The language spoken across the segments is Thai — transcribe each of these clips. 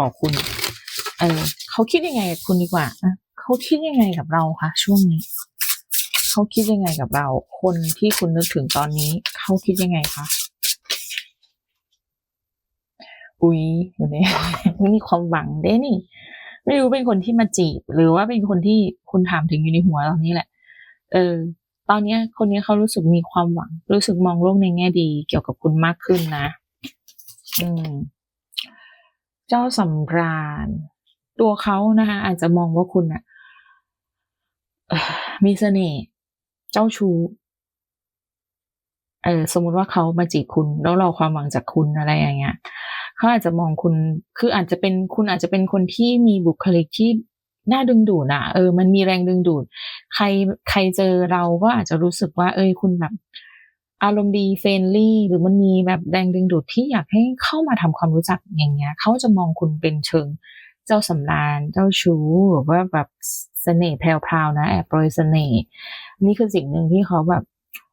ต่อคุณ เออเขาคิดยังไงกับคุณดีกว่าอะเขาคิดยังไงกับเราคะช่วงนี้เขาคิดยังไงกับเรา คนที่คุณนึกถึงตอนนี้เขาคิดยังไงคะอุ๊ยวันนี้มีความหวังเด้นี่ ไม่รู้เป็นคนที่มาจีบ หรือว่าเป็นคนที่คุณถามถึงอยู่ในหัวตอนนี้แหละ เออ ตอนเนี้ยคนนี้เขารู้สึกมีความหวัง รู้สึกมองโลกในแง่ดีเกี่ยวกับคุณมากขึ้นนะ อืม เจ้าสำราญ ตัวเขานะคะอาจจะมองว่าคุณน่ะเอ่อมีเสน่ห์เจ้าชู้เออสมมุติว่าเขามาจีบคุณ แล้วรอความหวังจากคุณอะไรอย่างเงี้ยเขาอาจจะมองคุณคืออาจจะเป็นคุณอาจจะเป็นคนที่มีบุคลิกที่น่าดึงดูดอะเออ มันมีแรงดึงดูด ใครใครเจอเราก็อาจจะรู้สึกว่า เออคุณแบบ อารมณ์ดี friendly หรือมันมีแบบแรงดึงดูดที่อยากให้เข้ามาทำความรู้จักอย่างเงี้ยเขาจะมองคุณเป็นเชิงเจ้าสำราญเจ้าชู้หรือว่าแบบสเสน่ห์แพรวๆนะแอบโปรยเสน่ห์นี่คือสิ่งหนึ่งที่เขาแบบ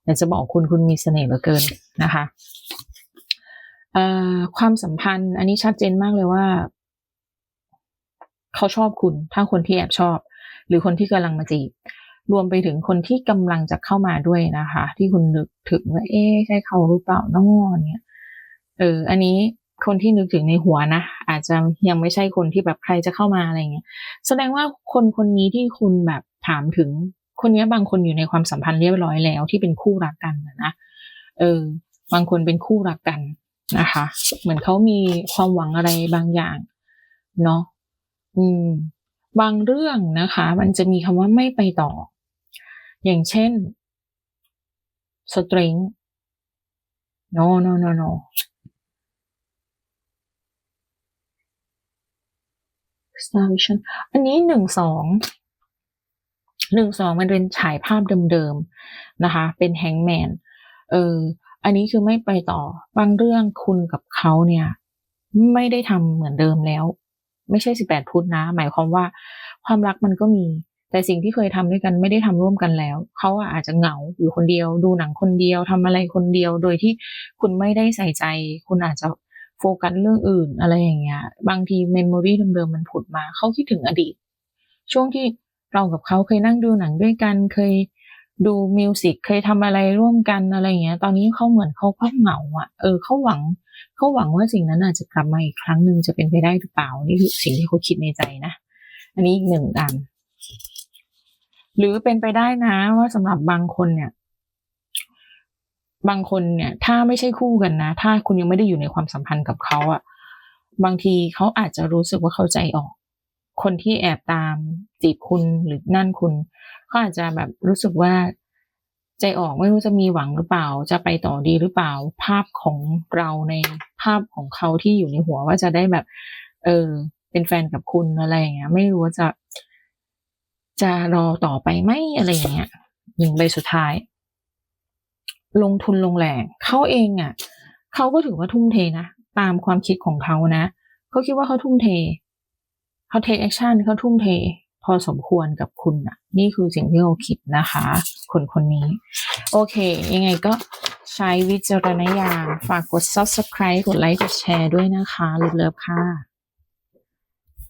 อยากจะบอกคุณคุณมีเสน่ห์เหลือเกินนะคะเอ่อความสัมพันธ์ อันนี้ชัดเจนมากเลยว่า เขาชอบคุณถ้าคนที่แอบชอบ หรือคนที่กำลังมาจีบ รวมไปถึงคนที่กำลังจะเข้ามาด้วยนะคะ ที่คุณนึกถึงว่าเอ๊ะใช่เขาหรือเปล่าน้องเนี่ยเอออันนี้คนที่นึกถึงในหัวนะอาจจะยังไม่ใช่คนที่แบบใครจะเข้ามาอะไรเงี้ยแสดงว่าคนคนนี้ที่คุณแบบถามถึงคนนี้บางคนอยู่ในความสัมพันธ์เรียบร้อยแล้วที่เป็นคู่รักกันนะเออบางคนเป็นคู่รักกันนะคะ เหมือนเขามีความหวังอะไรบางอย่างเนาะอืม บางเรื่องนะคะ มันจะมีคำว่าไม่ไปต่อ อย่างเช่น strength no no no no star vision อันนี้1-2 1-2มันเป็นฉายภาพเดิมๆ นะคะ เป็น hangman เออ อันนี้คือไม่ไปต่อ บางเรื่องคุณกับเขาเนี่ย ไม่ได้ทำเหมือนเดิมแล้ว ไม่ใช่18พุทธนะ หมายความว่าความรักมันก็มี แต่สิ่งที่เคยทำด้วยกันไม่ได้ทำร่วมกันแล้ว เขาอาจจะเหงาอยู่คนเดียว ดูหนังคนเดียวทำอะไรคนเดียว โดยที่คุณไม่ได้ใส่ใจ คุณอาจจะโฟกัสเรื่องอื่นอะไรอย่างเงี้ย บางที memory เดิมๆมันผุดมา เขาคิดถึงอดีต ช่วงที่เรากับเขาเคยนั่งดูหนังด้วยกัน เคยดูมิวสิก เคยทำอะไรร่วมกันอะไรอย่างเงี้ย ตอนนี้เขาเหมือนเขาก็เหงาอะเออเขาหวังเขาหวังว่าสิ่งนั้นอาจจะกลับมาอีกครั้งหนึ่งจะเป็นไปได้หรือเปล่า นี่คือสิ่งที่เขาคิดในใจนะ อันนี้อีก1อัน หรือเป็นไปได้นะว่าสำหรับบางคนเนี่ย บางคนเนี่ย ถ้าไม่ใช่คู่กันนะ ถ้าคุณยังไม่ได้อยู่ในความสัมพันธ์กับเขาอะบางทีเขาอาจจะรู้สึกว่าเขาใจออก คนที่แอบตามจีบคุณหรือนั่นคุณเขาอาจจะแบบรู้สึกว่าใจออกไม่รู้จะมีหวังหรือเปล่า จะไปต่อดีหรือเปล่า ภาพของเราในภาพของเขาที่อยู่ในหัวว่าจะได้แบบ เออ เป็นแฟนกับคุณอะไรอย่างเงี้ย ไม่รู้ว่าจะ จะรอต่อไปไหมอะไรอย่างเงี้ยหญิงใบสุดท้าย ลงทุนลงแรงเขาเองอะเขาก็ถือว่าทุ่มเทนะ ตามความคิดของเขานะเขาคิดว่าเขาทุ่มเทเขา take action เขาทุ่มเท พอสมควรกับคุณน่ะนี่คือสิ่งที่เขาคิดนะคะ คนคนนี้ โอเค ยังไงก็ใช้วิจารณญาณฝากกด subscribe กดไลก์กดแชร์ด้วยนะคะเลิฟๆค่ะ